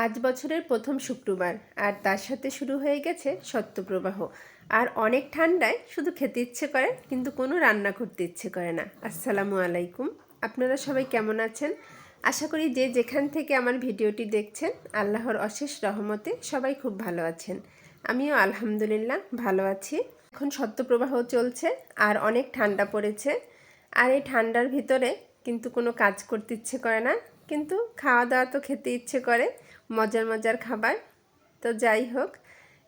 আজ বছরের প্রথম শুক্রবার, আর তার সাথে শুরু হয়ে গেছে সত্যপ্রবাহ। আর অনেক ঠান্ডায় শুধু খেতে ইচ্ছে করে, কিন্তু কোনো রান্না করতে ইচ্ছে করে না। আসসালামু আলাইকুম। আপনারা সবাই কেমন আছেন? আশা করি যে যেখান থেকে আমার ভিডিওটি দেখছেন, আল্লাহর অশেষ রহমতে সবাই খুব ভালো আছেন। আমিও আলহামদুলিল্লাহ ভালো আছি। এখন সত্যপ্রবাহ চলছে, আর অনেক ঠান্ডা পড়েছে। আর এই ঠান্ডার ভিতরে কিন্তু কোনো কাজ করতে ইচ্ছে করে না, কিন্তু খাওয়া দাওয়া তো খেতে ইচ্ছে করে। মজার মজার খাবার। তো যাই হোক,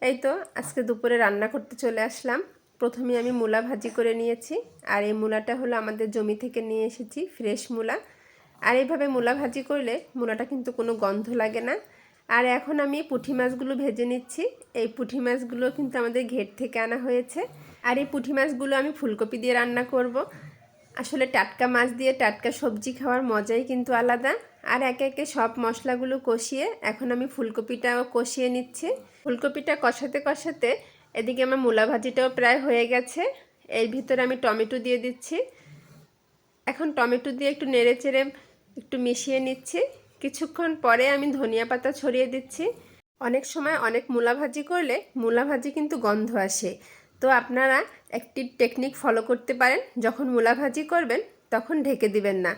এই তো আজকে দুপুরে রান্না করতে চলে আসলাম। প্রথমে আমি মূলা ভাজি করে নিয়েছি, আর এই মূলাটা হলো আমাদের জমি থেকে নিয়ে এসেছি, ফ্রেশ মূলা। আর এইভাবে মূলা ভাজি করলে মূলাটা কিন্তু কোনো গন্ধ লাগে না। আর এখন আমি পুঁঠি মাছগুলো ভেজে নিচ্ছি। এই পুঁঠি মাছগুলো কিন্তু আমাদের ঘেট থেকে আনা হয়েছে। আর এই পুঁঠি মাছগুলো আমি ফুলকপি দিয়ে রান্না করব। আসলে টাটকা মাছ দিয়ে টাটকা সবজি খাওয়ার মজাই কিন্তু আলাদা। আর একে একে সব মশলাগুলো কষিয়ে এখন আমি ফুলকপিটাও কষিয়ে নিচ্ছি। ফুলকপিটা কষাতে কষাতে এদিকে আমার মূলা ভাজিটাও প্রায় হয়ে গেছে। এর ভিতরে আমি টমেটো দিয়ে দিচ্ছি। এখন টমেটো দিয়ে একটু নেড়ে চেড়ে একটু মিশিয়ে নিচ্ছি। কিছুক্ষণ পরে আমি ধনিয়া পাতা ছড়িয়ে দিচ্ছি। অনেক সময় অনেক মূলা ভাজি করলে মূলা ভাজি কিন্তু গন্ধ আসে। তো আপনারা একটি টেকনিক ফলো করতে পারেন। যখন মূলা ভাজি করবেন তখন ঢেকে দিবেন না।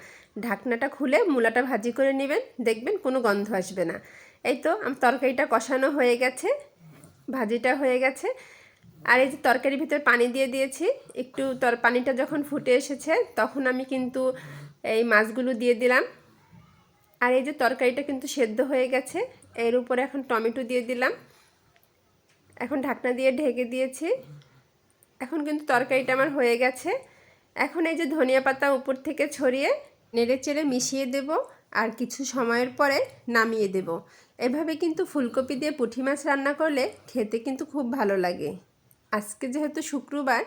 ঢাকনাটা খুলে মূলাটা ভাজি করে নেবেন। দেখবেন কোনো গন্ধ আসবে না। এই তো তরকারিটা কষানো হয়ে গেছে, ভাজিটা হয়ে গেছে। আর এই যে তরকারির ভিতরে পানি দিয়ে দিয়েছি, একটু তর পানিটা যখন ফুটে এসেছে, তখন আমি কিন্তু এই মাছগুলো দিয়ে দিলাম। আর এই যে তরকারিটা কিন্তু সেদ্ধ হয়ে গেছে, এর উপরে এখন টমেটো দিয়ে দিলাম। এখন ঢাকনা দিয়ে ঢেকে দিয়েছি। এখন কিন্তু তরকারিটা আমার হয়ে গেছে। এখন এই যে ধনিয়া পাতা উপর থেকে ছড়িয়ে নেড়ে চেড়ে মিশিয়ে দেব আর কিছু সময়ের পরে নামিয়ে দেব। এভাবে কিন্তু ফুলকপি দিয়ে পুঁটি মাছ রান্না করলে খেতে কিন্তু খুব ভালো লাগে। আজকে যেহেতু শুক্রবার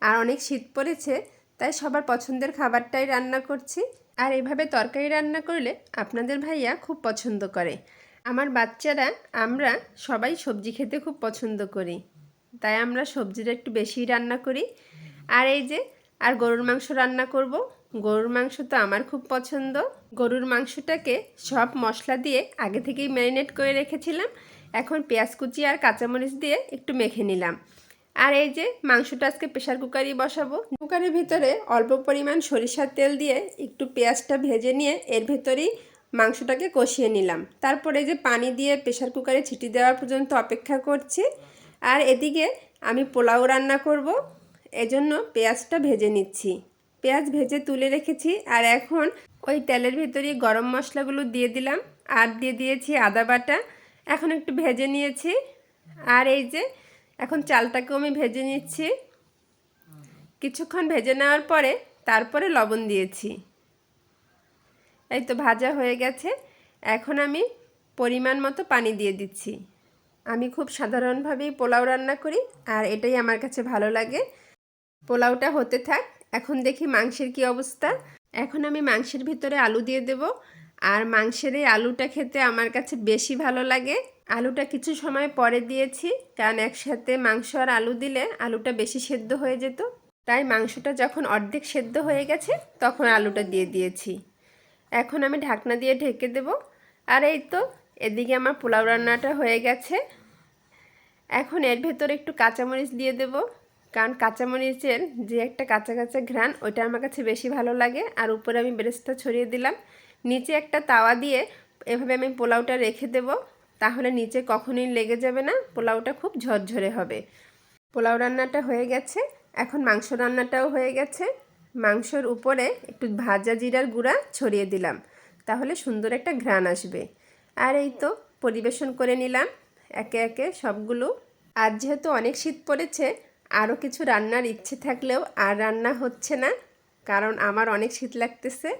আর অনেক শীত পড়েছে, তাই সবার পছন্দের খাবারটাই রান্না করছি। আর এভাবে তরকারি রান্না করলে আপনাদের ভাইয়া খুব পছন্দ করে। আমার বাচ্চারা, আমরা সবাই সবজি খেতে খুব পছন্দ করি। তাই আমরা সবজিটা একটু বেশিই রান্না করি। আর এই যে, আর গরুর মাংস রান্না করব। গরুর মাংস তো আমার খুব পছন্দ। গরুর মাংসটাকে সব মশলা দিয়ে আগে থেকেই ম্যারিনেট করে রেখেছিলাম। এখন পেঁয়াজ কুচি আর কাঁচামরিচ দিয়ে একটু মেখে নিলাম। আর এই যে মাংসটা আজকে প্রেশার কুকারই বসাবো। কুকারের ভিতরে অল্প পরিমাণ সরিষার তেল দিয়ে একটু পেঁয়াজটা ভেজে নিয়ে এর ভেতরেই মাংসটাকে কষিয়ে নিলাম। তারপরে যে পানি দিয়ে প্রেশার কুকারে ছিটি দেওয়া পর্যন্ত অপেক্ষা করছি। আর এদিকে আমি পোলাও রান্না করব। এজন্য পেঁয়াজটা ভেজে নিচ্ছি। পেঁয়াজ ভেজে তুলে রেখেছি আর এখন ওই তেলের ভিতরে গরম মশলাগুলো দিয়ে দিলাম আর দিয়ে দিয়েছি আদা বাটা। এখন একটু ভেজে নিয়েছি। আর এই যে এখন চালটাকেও আমি ভেজে নিচ্ছি। কিছুক্ষণ ভেজে নেওয়ার পরে তারপরে লবণ দিয়েছি। এই তো ভাজা হয়ে গেছে। এখন আমি পরিমাণ মতো পানি দিয়ে দিচ্ছি। আমি খুব সাধারণভাবেই পোলাও রান্না করি আর এটাই আমার কাছে ভালো লাগে। পোলাওটা হতে থাক। এখন দেখি মাংসের কি অবস্থা। এখন আমি মাংসের ভিতরে আলু দিয়ে দেব। আর মাংসের এই আলুটা খেতে আমার কাছে বেশি ভালো লাগে। আলুটা কিছু সময় পরে দিয়েছি, কারণ একসাথে মাংস আর আলু দিলে আলুটা বেশি সেদ্ধ হয়ে যেত। তাই মাংসটা যখন অর্ধেক সেদ্ধ হয়ে গেছে, তখন আলুটা দিয়ে দিয়েছি। এখন আমি ঢাকনা দিয়ে ঢেকে দেব। আর এই তো, এদিকে আমার পোলাও রান্নাটা হয়ে গেছে। এখন এর ভেতরে একটু কাঁচামরিচ দিয়ে দেব। কারণ কাঁচামরিচের যে একটা কাঁচা কাঁচা ঘ্রাণ, ওইটা আমার কাছে বেশি ভালো লাগে। আর উপরে আমি বেরেস্তা ছড়িয়ে দিলাম। নিচে একটা তাওয়া দিয়ে এভাবে আমি পোলাওটা রেখে দেব। তাহলে নিচে কখনোই লেগে যাবে না, পোলাওটা খুব ঝরঝরে হবে। পোলাও রান্নাটা হয়ে গেছে। এখন মাংস রান্নাটাও হয়ে গেছে। মাংসর উপরে একটু ভাজা জিরার গুঁড়া ছড়িয়ে দিলাম। তাহলে সুন্দর একটা ঘ্রাণ আসবে। আর এই তো পরিবেশন করে নিলাম। একে একে সবগুলো। আর যেহেতু অনেক শীত পড়েছে আরও কিছু রান্নার ইচ্ছে থাকলেও আর রান্না হচ্ছে না, কারণ আমার অনেক শীত লাগতেছে।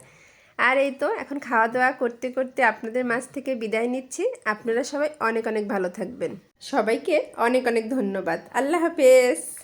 আর এই তো, এখন খাওয়া দাওয়া করতে করতে আপনাদের মাছ থেকে বিদায় নিচ্ছি। আপনারা সবাই অনেক অনেক ভালো থাকবেন। সবাইকে অনেক অনেক ধন্যবাদ। আল্লাহ হাফেজ।